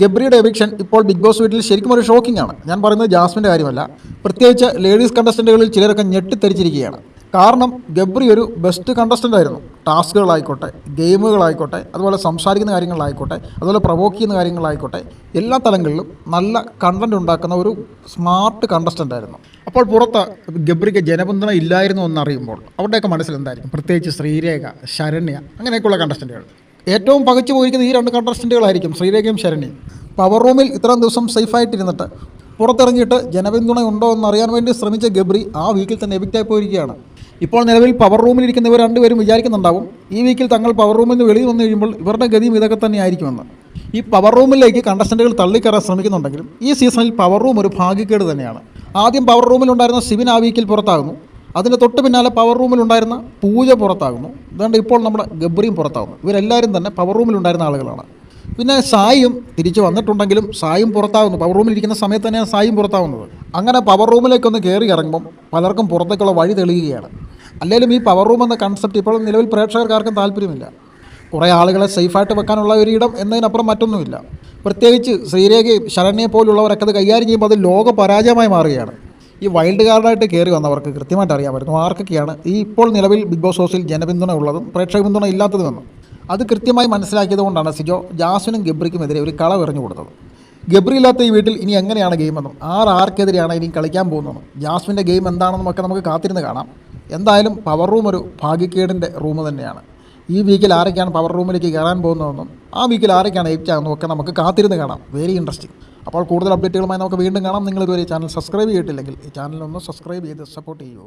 ഗബ്രിയുടെ eviction ഇപ്പോൾ big boss വീട്ടിൽ ശരിക്കും ഒരു ഷോക്കിംഗ് ആണ്. ഞാൻ പറയുന്നത് ജാസ്മിന്റെ കാര്യമല്ല. പ്രത്യേകിച്ച് ലേഡീസ് കണ്ടസ്റ്റന്റുകളിൽ ചിലരൊക്കെ ഞെട്ടിത്തെരിച്ചിരിക്കുകയാണ് കാരണം ഗബ്രി ഒരു ബെസ്റ്റ് കണ്ടസ്റ്റന്റ് ആയിരുന്നു. ടാസ്കുകളായിക്കോട്ടെ ഗെയിമുകളായിക്കോട്ടെ അതുപോലെ സംസാരിക്കുന്ന കാര്യങ്ങളായിക്കോട്ടെ അതുപോലെ പ്രൊവോക്ക് ചെയ്യുന്ന കാര്യങ്ങളായിക്കോട്ടെ എല്ലാ തലങ്ങളിലും നല്ല കണ്ടന്റ് ഉണ്ടാക്കുന്ന ഒരു സ്മാർട്ട് കണ്ടസ്റ്റന്റ് ആയിരുന്നു. അപ്പോൾ പുറത്ത് ഗബ്രിക്ക് ജനപിന്തുണ ഇല്ലായിരുന്നു എന്നറിയുമ്പോൾ അവരുടെയൊക്കെ മനസ്സിൽ എന്തായിരിക്കും പ്രത്യേകിച്ച് ശ്രീരേഖ ശരണ്യ അങ്ങനെയൊക്കെയുള്ള കണ്ടസ്റ്റന്റുകൾ ഏറ്റവും പകച്ചു പോയിരിക്കുന്ന ഈ രണ്ട് കണ്ടസ്റ്റന്റുകളായിരിക്കും ശ്രീരേഖയും ശരണിയും പവർ റൂമിൽ ഇത്രയും ദിവസം സേഫായിട്ടിരുന്നിട്ട് പുറത്തിറങ്ങിയിട്ട് ജനപിന്തുണ ഉണ്ടോ എന്ന് അറിയാൻ വേണ്ടി ശ്രമിച്ച ഗബ്രി ആ വീക്കിൽ തന്നെ എവിക്റ്റായി പോയിരിക്കുകയാണ്. ഇപ്പോൾ നിലവിൽ പവർ റൂമിൽ ഇരിക്കുന്നവർ രണ്ടുപേരും വിചാരിക്കുന്നുണ്ടാവും ഈ വീക്കിൽ തങ്ങൾ പവർ റൂമിൽ നിന്ന് വെളിയിൽ വന്നു കഴിയുമ്പോൾ ഇവരുടെ ഗതിയും ഇതൊക്കെ തന്നെ ആയിരിക്കുമെന്ന്. ഈ പവർ റൂമിലേക്ക് കണ്ടസ്റ്റന്റുകൾ തള്ളിക്കയറാൻ ശ്രമിക്കുന്നുണ്ടെങ്കിലും ഈ സീസണിൽ പവർ റൂം ഒരു ഭാഗ്യക്കേട് തന്നെയാണ്. ആദ്യം പവർ റൂമിലുണ്ടായിരുന്ന സിവിൻ ആ വീക്കിൽ പുറത്താകുന്നു. അതിന് തൊട്ട് പിന്നാലെ പവർ റൂമിലുണ്ടായിരുന്ന പൂജ പുറത്താകുന്നു. അതുകൊണ്ട് ഇപ്പോൾ നമ്മുടെ ഗബ്രിയും പുറത്താകുന്നു. ഇവരെല്ലാവരും തന്നെ പവർ റൂമിലുണ്ടായിരുന്ന ആളുകളാണ്. പിന്നെ സായും തിരിച്ചു വന്നിട്ടുണ്ടെങ്കിലും സായും പുറത്താകുന്നു. പവർ റൂമിൽ ഇരിക്കുന്ന സമയത്ത് തന്നെയാണ് സായും പുറത്താകുന്നത്. അങ്ങനെ പവർ റൂമിലേക്കൊന്ന് കയറി ഇറങ്ങുമ്പം പലർക്കും പുറത്തേക്കുള്ള വഴി തെളിയുകയാണ്. അല്ലെങ്കിലും ഈ പവർ റൂം എന്ന കൺസെപ്റ്റ് ഇപ്പോൾ നിലവിൽ പ്രേക്ഷകർക്കാർക്കും താല്പര്യമില്ല. കുറേ ആളുകളെ സേഫായിട്ട് വെക്കാനുള്ള ഒരു ഇടം എന്നതിനപ്പുറം മറ്റൊന്നുമില്ല. പ്രത്യേകിച്ച് ശ്രീരേഖയും ശരണ്യെ പോലുള്ളവരൊക്കെ അത് കൈകാര്യം ചെയ്യുമ്പോൾ അത് ലോക പരാജയമായി മാറുകയാണ്. ഈ വൈൽഡ് കാർഡായിട്ട് കയറി വന്നവർക്ക് കൃത്യമായിട്ട് അറിയാമായിരുന്നു ആർക്കൊക്കെയാണ് ഈ ഇപ്പോൾ നിലവിൽ ബിഗ് ബോസ് ഹൗസിൽ ജനപിന്തുണ ഉള്ളതും പ്രേക്ഷക പിന്തുണ ഇല്ലാത്തതുമെന്നും. അത് കൃത്യമായി മനസ്സിലാക്കിയതുകൊണ്ടാണ് സിജോ ജാസ്മിനും ഗബ്രിക്കുമെതിരെ ഒരു കള എറിഞ്ഞു കൊടുത്തത്. ഗബ്രി ഇല്ലാത്ത ഈ വീട്ടിൽ ഇനി എങ്ങനെയാണ് ഗെയിമെന്നും ആർ ആർക്കെതിരെയാണ് ഇനി കളിക്കാൻ പോകുന്നതെന്നും ജാസ്മിന്റെ ഗെയിം എന്താണെന്നും ഒക്കെ നമുക്ക് കാത്തിരുന്ന് കാണാം. എന്തായാലും പവർ റൂം ഒരു ഭാഗ്യക്കേടിന്റെ റൂം തന്നെയാണ്. ഈ വീക്കിൽ ആരൊക്കെയാണ് പവർ റൂമിലേക്ക് കയറാൻ പോകുന്നതെന്നും ആ വീക്കിൽ ആരൊക്കെയാണ് ഏറ്റാകുന്നതും ഒക്കെ നമുക്ക് കാത്തിരുന്ന് കാണാം. വെരി ഇൻട്രസ്റ്റിംഗ് അപ്പോൾ കൂടുതൽ അപ്ഡേറ്റുകളുമായി നമുക്ക് വീണ്ടും കാണാം. നിങ്ങൾ ഇതുവരെ ഈ ചാനൽ സബ്സ്ക്രൈബ് ചെയ്തിട്ടില്ലെങ്കിൽ ഈ ചാനലൊന്ന് സബ്സ്ക്രൈബ് ചെയ്ത് സപ്പോർട്ട് ചെയ്യൂ.